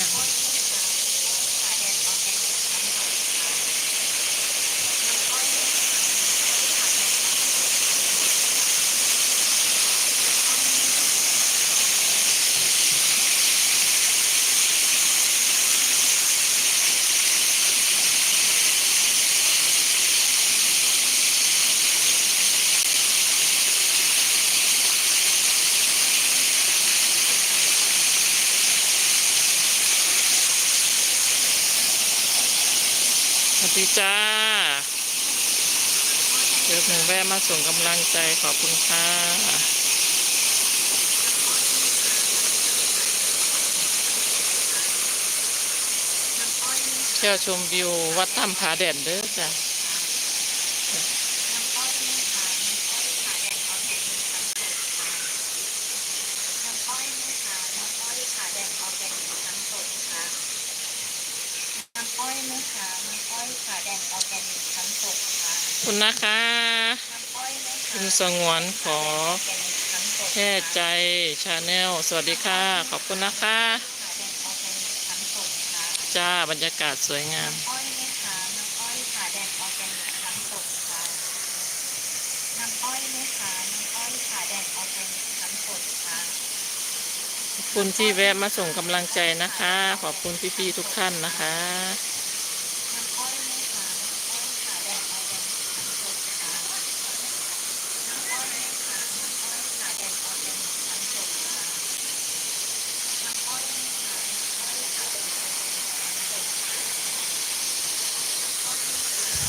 เนี่ย สวัสดีจ้าเดี๋ยวหนึ่งแวะมาส่งกำลังใจขอบคุณค่ะเที่ยวชมวิววัดถ้ำผาแดนเด้อจ้ะ คุณนะคะคุณสงวนขอแค่ใจชาแนลสวัสดีค่ะ ขอบคุณนะคะ จ้าบรรยากาศสวยงามอ้อยไหมคะน้ำอ้อยขาแดงออร์แกนิกทั้งสดค่ะน้ำอ้อยไหมคะน้ำอ้อยขาแดงออร์แกนิกทั้งสดค่ะขอบคุณที่แวะมาส่งกำลังใจนะคะ ขอบคุณพี่ๆทุกท่านนะคะ น้ำอ้อยไหมคะน้ำอ้อยขาแดงออร์แกนิกทั้งสดค่ะน้ำอ้อยไหมคะน้ำอ้อยขาแดงออร์แกนิกทั้งสดค่ะน้ำอ้อยไหมคะน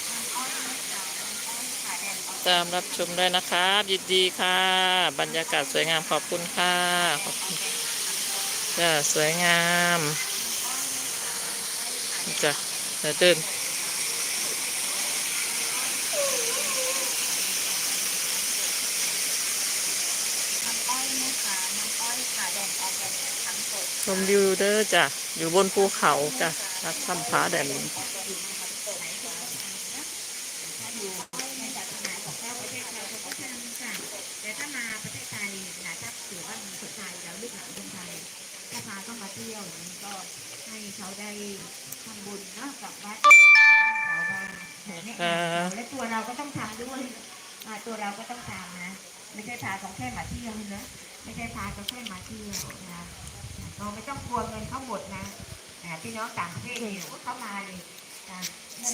้ำอ้อยขาแดงออร์แกนิกทั้งสดค่ะ ตามรับชมด้วยนะคะยินดีค่ะ บรรยากาศสวยงามขอบคุณค่ะขอบคุณจ้าสวยงามจ้ะเดี๋ยวเดินน้ำอ้อยไหมคะน้ำอ้อยขาแดงออร์แกนิกทั้งสดชมวิวเด้อจ้ะ อยู่บนภูเขาจ้ะรักถ้ำผาแดดออร์แกนิกทั้งสดไหนคะถ้าอยู่ในศาสนาของเราประเทศไทยเขาก็ทำค่ะแต่ถ้ามาประเทศไทยนะถ้าถือว่ามีคนไทยแล้วลูกหลานคนไทยถ้าพาเข้ามาเที่ยวอย่างนี้ก็ให้เขาได้ทำบุญเนาะกับวัดเขาว่าแนะนำและตัวเราก็ต้องทำด้วยอ่า ตัวเราก็ต้องทำนะ ไม่ใช่พาเขาแค่มาเที่ยวนะไม่ใช่พาเขาแค่มาเที่ยวนะเราไม่ต้องกลัวเงินเขาหมดนะนะพี่น้องต่างประเทศเนี่ยเข้ามาเลยนะ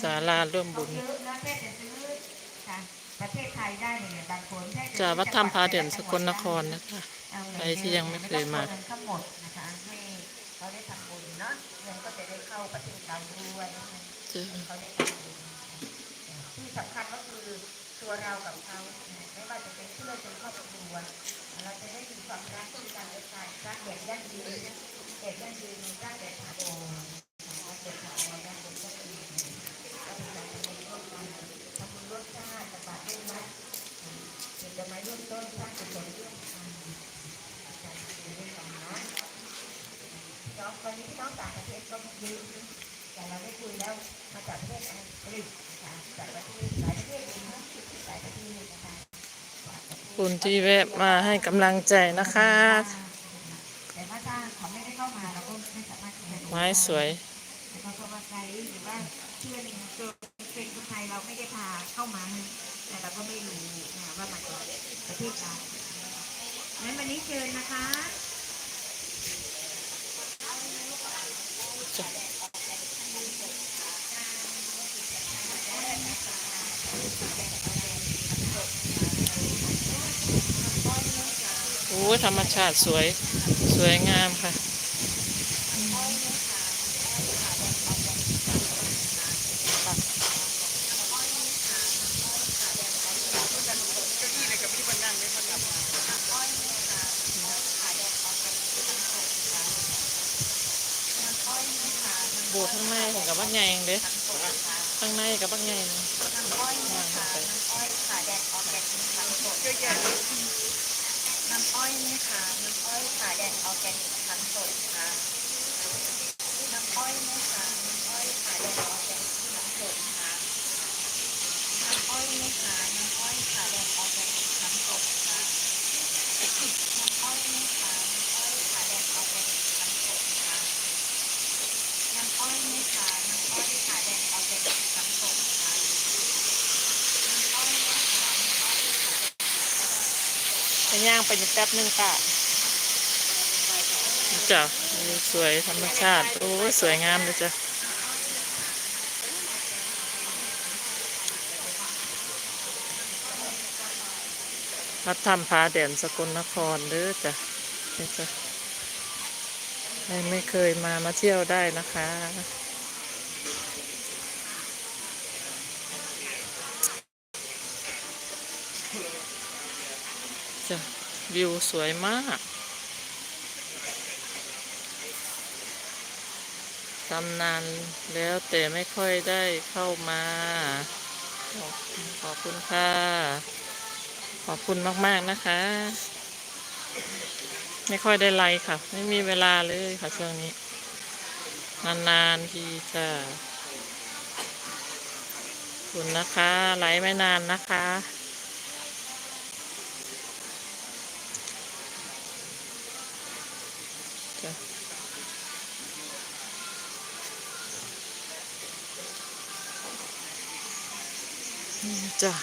ศาลาร่วมเขาบุญเยอะนะแค่จะซื้อนะประเทศไทยได้เนี่ยบางคนแค่จะจ้ะวัดถ้ำผาแดดสกลนครนะนะคะเอาเงินใครที่ยังไม่เคยมาไต้องกลัวเงินเขาหมดนะคะให้เขาได้ทำบุญเนาะเงินก็จะได้เข้าประเทศเราด้วยนะคะจ้ะเขาได้ทำบุญที่สำคัญก็คือ ตัวเรากับเขาไม่ว่าจะเป็นเพื่อนเป็นครอบครัวเราจะได้มีความรักที่กันและกันรักแบบยั่งยืนเด็กยั่งยืนรักแบบถาวรรักแบบถาวรรักแบบยั่งยืนเป็นการทำบุญร่วมกันทำบุญรสชาติบาตรร่วมวัดเก็บดอกไม้ร่วมต้นสร้างกุศลร่วมกันการทำบุญร่วมกันนะน้องวันนี้พี่น้องต่างประเทศก็เยอะนแต่เราได้คุยแล้วมาจากประเทศอังกฤษ คุณที่แวะมาให้กำลังใจนะคะแต่ว่าถ้าเขาไม่ได้เข้ามาเราก็ไม่สามารถที่จะรู้ไม้สวยเขามาไกด์หรือว่าเพื่อนตัวเป็นคนไทยเราไม่ได้พาเข้ามา แต่เราก็ไม่รู้นะว่ามาจากประเทศเรางั้นวันนี้เชิญนะคะ โอ้ธรรมชาติสวย สวยงามค่ะบูดข้างในของกับบักใหญ่เองเด้ข้างในกับบักใหญ่นี่ น้ำอ้อยไหมคะน้ำอ้อยขาแดดออร์แกนิก ทั้งสดค่น้ำอ้อยนะคะน้ำอ้อยขาแดงออร์แกนิกทั้งสดค่ะน้ำอ้อยนะคะน้ำอ้อยขาแดงออร์แกนิกทั้งสดค่ะน้ำอ้อยไหมคะน้ำอ้อยขาแดดออร์แกนิกทั้งสดค่ะน้ำอ้อยไหมคะน้ำอ้อยขาแดดออร์แกนิกทั้งสดค่ะน้ำอ้อยไหมคะน้ำอ้อยขาแดดออร์แกนิกทั้งสดค่ะ ไป ย่างไปอยู่แป๊บนึงค่ะจ้ะสวยธรรมชาติ โอ้สวยงามเลยจ้ะวัดธรรมพาแดนสกลนครเด้อจ้ะนี่จ้ะใครไม่เคยมามาเที่ยวได้นะคะ จ้ะวิวสวยมากทำนานแล้วแต่ไม่ค่อยได้เข้ามาขอบขอบคุณค่ะ ขอบคุณมาก ๆ นะคะ ไม่ค่อยได้ไลค์ค่ะ ไม่มีเวลาเลยค่ะช่วงนี้ นานๆทีจะคุณนะคะ ไลค์ไม่นานนะคะ นี่จ้ะ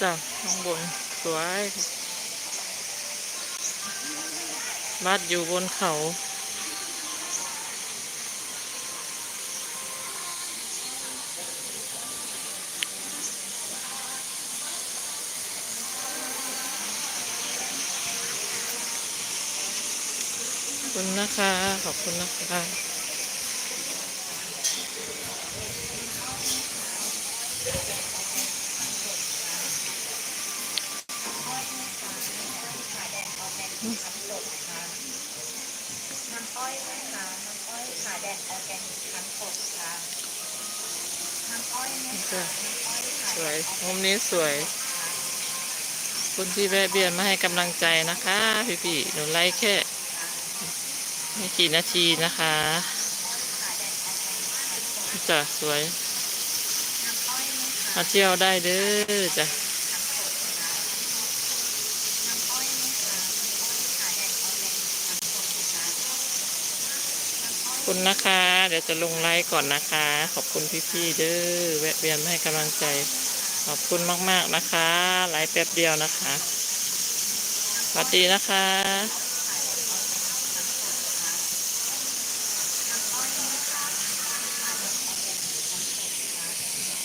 จ้ะข้างบนสวยบ้านอยู่บนเขา คุณนะคะ ขอบคุณนะคะน้ำอ้อยไหมคะน้ำอ้อยขาแดดออร์แกนิกทั้งสดค่ะน้ำอ้อยไหมคะน้ำอ้อยขาสแดวยดออร์แกมุนิกมนี้สวยคุณที่แวะเบียนมาให้กำลังใจนะคะ พี่พี่ๆหนูไลค์แค่ ไม่กี่นาทีนะคะจ้ะสวย มาเที่ยวได้เด้อจ้ะคุณนะคะ เดี๋ยวจะลงไลค์ก่อนนะคะ ขอบคุณพี่ๆเด้อแวะเวียนมาให้กำลังใจ ขอบคุณมากๆนะคะ ไลค์แป๊บเดียวนะคะสวัสดีนะคะ